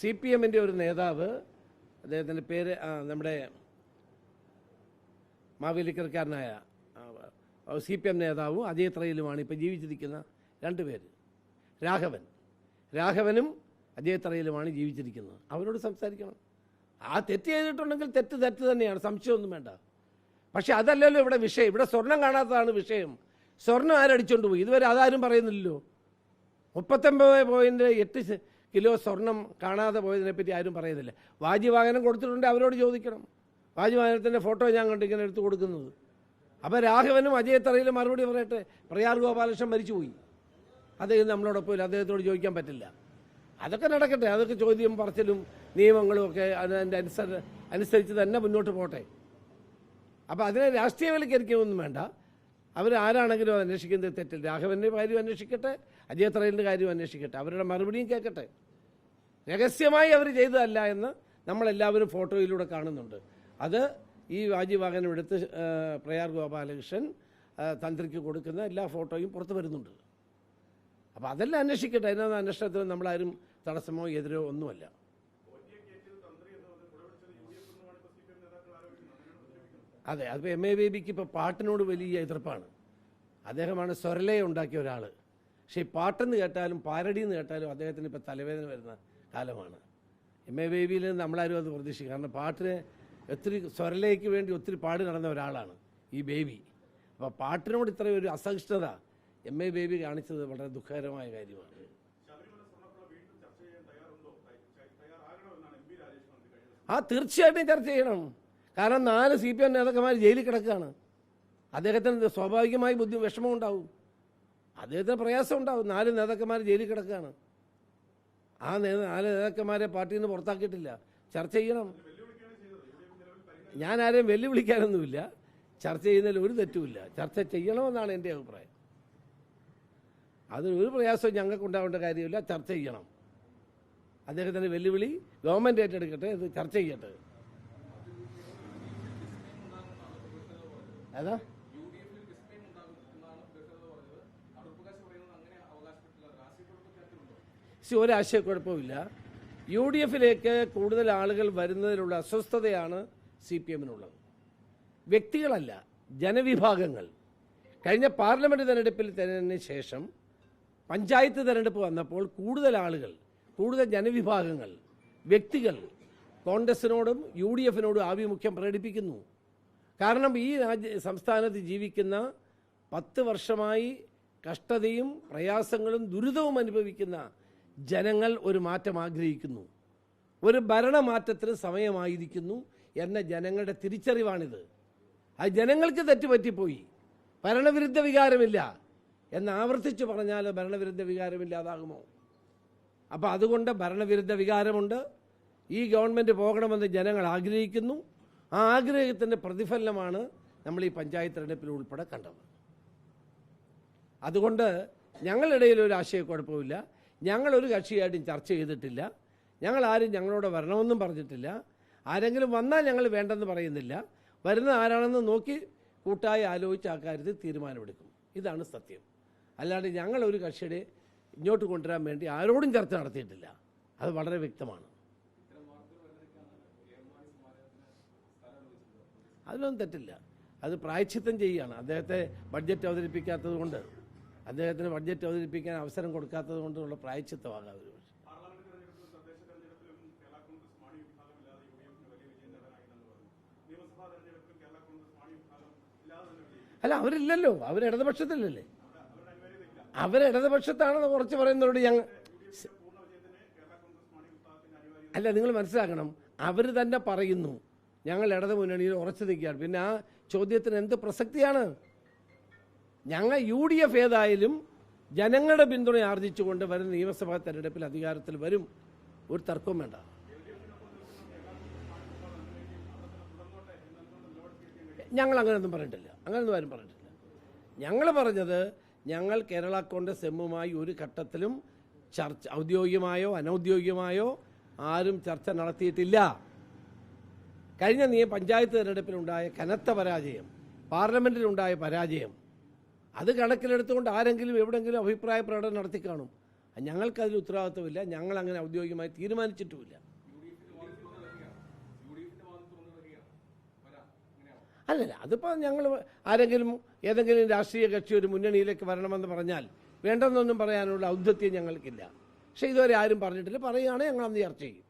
C P എമ്മിന്റെ ഒരു നേതാവ് അദ്ദേഹത്തിന്റെ പേര് നമ്മുടെ മാവേലിക്കരക്കാരനായ സി പി എം നേതാവും അജയ് ത്രയിലുമാണ് ഇപ്പോൾ ജീവിച്ചിരിക്കുന്ന രണ്ട് പേര്. രാഘവൻ. രാഘവനും അജയ് ത്രയിലുമാണ് ജീവിച്ചിരിക്കുന്നത്. അവരോട് സംസാരിക്കണം. ആ തെറ്റ് ചെയ്തിട്ടുണ്ടെങ്കിൽ തെറ്റ് തെറ്റ് തന്നെയാണ്. സംശയമൊന്നും വേണ്ട. പക്ഷേ അതല്ലല്ലോ ഇവിടെ വിഷയം. ഇവിടെ സ്വർണം കാണാത്തതാണ് വിഷയം. സ്വർണം ആരടിച്ചുകൊണ്ട് പോയി? ഇതുവരെ അതാരും പറയുന്നില്ലല്ലോ. മുപ്പത്തൊമ്പത് പോയിന്റ് എട്ട് കിലോ സ്വർണം കാണാതെ പോയതിനെ പറ്റി ആരും പറയുന്നില്ല വാജിവാഹനം കൊടുത്തിട്ടുണ്ട് അവരോട് ചോദിക്കണം. വാജിവാഹനത്തിന്റെ ഫോട്ടോ ഞാൻ കണ്ടിങ്ങനെ എടുത്തു കൊടുക്കുന്നത്. അപ്പോൾ രാഘവനും അജയത്തറയിലും മറുപടി പറയട്ടെ? പ്രയാർ ഗോപാലകൃഷ്ണൻ മരിച്ചുപോയി. അദ്ദേഹം നമ്മളോടൊപ്പം ഇല്ല അദ്ദേഹത്തോട് ചോദിക്കാൻ പറ്റില്ല. അതൊക്കെ നടക്കട്ടെ അതൊക്കെ ചോദ്യം പറച്ചിലും നിയമങ്ങളും ഒക്കെ അതിന്റെ അനുസര അനുസരിച്ച് തന്നെ മുന്നോട്ട് പോട്ടെ. അപ്പോൾ അതിനെ രാഷ്ട്രീയവൽക്കരിക്കുകയൊന്നും വേണ്ട. അത് അന്വേഷിക്കുന്നത് തെറ്റില്ല രാഘവന്റെ കാര്യം അന്വേഷിക്കട്ടെ അജയത്രയിലിന്റെ കാര്യം അന്വേഷിക്കട്ടെ അവരുടെ മറുപടിയും കേൾക്കട്ടെ. രഹസ്യമായി അവർ ചെയ്തതല്ല എന്ന് നമ്മളെല്ലാവരും ഫോട്ടോയിലൂടെ കാണുന്നുണ്ട്. അത് ഈ വാജിവാഹനം എടുത്ത് പ്രയാർ ഗോപാലകൃഷ്ണൻ തന്ത്രിക്ക് കൊടുക്കുന്ന എല്ലാ ഫോട്ടോയും പുറത്തു വരുന്നുണ്ട്. അപ്പോൾ അതെല്ലാം അന്വേഷിക്കട്ടെ. അതിനകത്ത് അന്വേഷണത്തിന് നമ്മളാരും തടസ്സമോ എതിരോ ഒന്നുമല്ല. അതെ അതിപ്പോൾ എം എ ബേബിക്ക് ഇപ്പോൾ പാട്ടിനോട് വലിയ എതിർപ്പാണ്. അദ്ദേഹമാണ് സ്വരലയുണ്ടാക്കിയ ഒരാൾ പക്ഷേ ഈ പാട്ടെന്ന് കേട്ടാലും പാരടിയെന്ന് കേട്ടാലും അദ്ദേഹത്തിന് ഇപ്പോൾ തലവേദന വരുന്ന കാലമാണ്. എം എ ബേബിയിൽ നമ്മളാരും അത് പ്രതീക്ഷിക്കും കാരണം പാട്ടിന് ഒത്തിരി സ്വരലേക്ക് വേണ്ടി ഒത്തിരി പാടി നടന്ന ഒരാളാണ് ഈ ബേബി. അപ്പോൾ പാട്ടിനോട് ഇത്രയും ഒരു അസഹിഷ്ണുത എം എ ബേബി കാണിച്ചത് വളരെ ദുഃഖകരമായ കാര്യമാണ്. ആ തീർച്ചയായിട്ടും ചർച്ച ചെയ്യണം. കാരണം നാല് സി പി എം നേതാക്കന്മാർ ജയിലിൽ കിടക്കുകയാണ്. അദ്ദേഹത്തിന് സ്വാഭാവികമായി ബുദ്ധി വിഷമം ഉണ്ടാവും അദ്ദേഹത്തിന് പ്രയാസം ഉണ്ടാവും നാല് നേതാക്കന്മാർ ജയിലിൽ കിടക്കുകയാണ്. ആ നാല് നേതാക്കന്മാരെ പാർട്ടിയിൽ നിന്ന് പുറത്താക്കിയിട്ടില്ല. ചർച്ച ചെയ്യണം. ഞാൻ ആരെയും വെല്ലുവിളിക്കാനൊന്നുമില്ല. ചർച്ച ചെയ്യുന്നതിൽ ഒരു തെറ്റുമില്ല. ചർച്ച ചെയ്യണമെന്നാണ് എന്റെ അഭിപ്രായം. അതിനൊരു പ്രയാസവും ഞങ്ങൾക്ക് ഉണ്ടാവേണ്ട കാര്യമില്ല. ചർച്ച ചെയ്യണം. അദ്ദേഹത്തിന്റെ വെല്ലുവിളി ഗവൺമെന്റ് ഏറ്റെടുക്കട്ടെ ഇത് ചർച്ച ചെയ്യട്ടെ. ഏതാ? ഒരാശയക്കുഴപ്പമില്ല യു ഡി എഫിലേക്ക് കൂടുതൽ ആളുകൾ വരുന്നതിലുള്ള അസ്വസ്ഥതയാണ് സി പി എമ്മിനുള്ളത്. വ്യക്തികളല്ല ജനവിഭാഗങ്ങൾ. കഴിഞ്ഞ പാർലമെന്റ് തെരഞ്ഞെടുപ്പിൽ തന്നെ ശേഷം പഞ്ചായത്ത് തെരഞ്ഞെടുപ്പ് വന്നപ്പോൾ കൂടുതൽ ആളുകൾ കൂടുതൽ ജനവിഭാഗങ്ങൾ വ്യക്തികൾ കോൺഗ്രസിനോടും യു ഡി എഫിനോടും ആഭിമുഖ്യം പ്രകടിപ്പിക്കുന്നു. കാരണം ഈ രാജ്യ സംസ്ഥാനത്ത് ജീവിക്കുന്ന പത്ത് വർഷമായി കഷ്ടതയും പ്രയാസങ്ങളും ദുരിതവും അനുഭവിക്കുന്ന ജനങ്ങൾ ഒരു മാറ്റം ആഗ്രഹിക്കുന്നു. ഒരു ഭരണമാറ്റത്തിന് സമയമായിരിക്കുന്നു എന്ന ജനങ്ങളുടെ തിരിച്ചറിവാണിത്. ആ ജനങ്ങൾക്ക് തെറ്റുപറ്റിപ്പോയി. ഭരണവിരുദ്ധ വികാരമില്ല എന്ന് ആവർത്തിച്ചു പറഞ്ഞാൽ ഭരണവിരുദ്ധ വികാരമില്ലാതാകുമോ? അപ്പോൾ അതുകൊണ്ട് ഭരണവിരുദ്ധ വികാരമുണ്ട്. ഈ ഗവൺമെന്റ് പോകണമെന്ന് ജനങ്ങൾ ആഗ്രഹിക്കുന്നു. ആ ആഗ്രഹത്തിന്റെ പ്രതിഫലനമാണ് നമ്മൾ ഈ പഞ്ചായത്ത് തെരഞ്ഞെടുപ്പിൽ ഉൾപ്പെടെ കണ്ടത്. അതുകൊണ്ട് ഞങ്ങളിടയിൽ ഒരു ആശയക്കുഴപ്പമില്ല ഞങ്ങളൊരു കക്ഷിയായിട്ടും ചർച്ച ചെയ്തിട്ടില്ല. ഞങ്ങൾ ആരും ഞങ്ങളോട് വരണമെന്നും പറഞ്ഞിട്ടില്ല. ആരെങ്കിലും വന്നാൽ ഞങ്ങൾ വേണ്ടെന്ന് പറയുന്നില്ല. വരുന്ന ആരാണെന്ന് നോക്കി കൂട്ടായി ആലോചിച്ച് ആ കാര്യത്തിൽ തീരുമാനമെടുക്കും. ഇതാണ് സത്യം. അല്ലാണ്ട് ഞങ്ങളൊരു കക്ഷിയുടെ ഇങ്ങോട്ട് കൊണ്ടുവരാൻ വേണ്ടി ആരോടും ചർച്ച നടത്തിയിട്ടില്ല. അത് വളരെ വ്യക്തമാണ്. അതിലൊന്നും തെറ്റില്ല. അത് പ്രായച്ചിത്തം ചെയ്യുകയാണ്. അദ്ദേഹത്തെ ബഡ്ജറ്റ് അവതരിപ്പിക്കാത്തത് കൊണ്ട്. അദ്ദേഹത്തിന് ബഡ്ജറ്റ് അവതരിപ്പിക്കാൻ അവസരം കൊടുക്കാത്തത് കൊണ്ടുള്ള പ്രായച്ചിത്തമാണ് അവർ അല്ല അവരില്ലല്ലോ. അവർ ഇടതുപക്ഷത്തിലല്ലേ? അവർ ഇടതുപക്ഷത്താണെന്ന് കുറച്ച് പറയുന്നവരോട് ഞങ്ങൾ അല്ല നിങ്ങൾ മനസ്സിലാക്കണം. അവർ തന്നെ പറയുന്നു ഞങ്ങൾ ഇടതു മുന്നണിയിൽ ഉറച്ചു നിൽക്കുകയാണ്. പിന്നെ ആ ചോദ്യത്തിന് എന്ത് പ്രസക്തിയാണ്? ഞങ്ങൾ യു ഡി എഫ് ഏതായാലും ജനങ്ങളുടെ പിന്തുണ ആർജിച്ചുകൊണ്ട് വരും നിയമസഭാ തെരഞ്ഞെടുപ്പിൽ അധികാരത്തിൽ വരും. ഒരു തർക്കവും വേണ്ട. ഞങ്ങൾ അങ്ങനെയൊന്നും പറഞ്ഞിട്ടില്ല. അങ്ങനെയൊന്നും ആരും പറഞ്ഞിട്ടില്ല. ഞങ്ങൾ പറഞ്ഞത് ഞങ്ങൾ കേരള കോൺഗ്രസ് എമ്മുമായി ഒരു ഘട്ടത്തിലും ചർച്ച ഔദ്യോഗികമായോ അനൗദ്യോഗികമായോ ആരും ചർച്ച നടത്തിയിട്ടില്ല. കഴിഞ്ഞ നിയ പഞ്ചായത്ത് തെരഞ്ഞെടുപ്പിലുണ്ടായ കനത്ത പരാജയം പാർലമെന്റിലുണ്ടായ പരാജയം അത് കണക്കിലെടുത്തുകൊണ്ട് ആരെങ്കിലും എവിടെങ്കിലും അഭിപ്രായ പ്രകടനം നടത്തി കാണും. ഞങ്ങൾക്കതിൽ ഉത്തരവാദിത്വമില്ല. ഞങ്ങൾ അങ്ങനെ ഔദ്യോഗികമായി തീരുമാനിച്ചിട്ടുമില്ല. അല്ലല്ല അതിപ്പോൾ ഞങ്ങൾ ആരെങ്കിലും ഏതെങ്കിലും രാഷ്ട്രീയ കക്ഷി ഒരു മുന്നണിയിലേക്ക് വരണമെന്ന് പറഞ്ഞാൽ വേണ്ടെന്നൊന്നും പറയാനുള്ള ഔദ്ധത്യം ഞങ്ങൾക്കില്ല. പക്ഷേ ഇതുവരെ ആരും പറഞ്ഞിട്ടില്ല. പറയുകയാണെങ്കിൽ ഞങ്ങൾ അന്ന് ചർച്ച ചെയ്യും.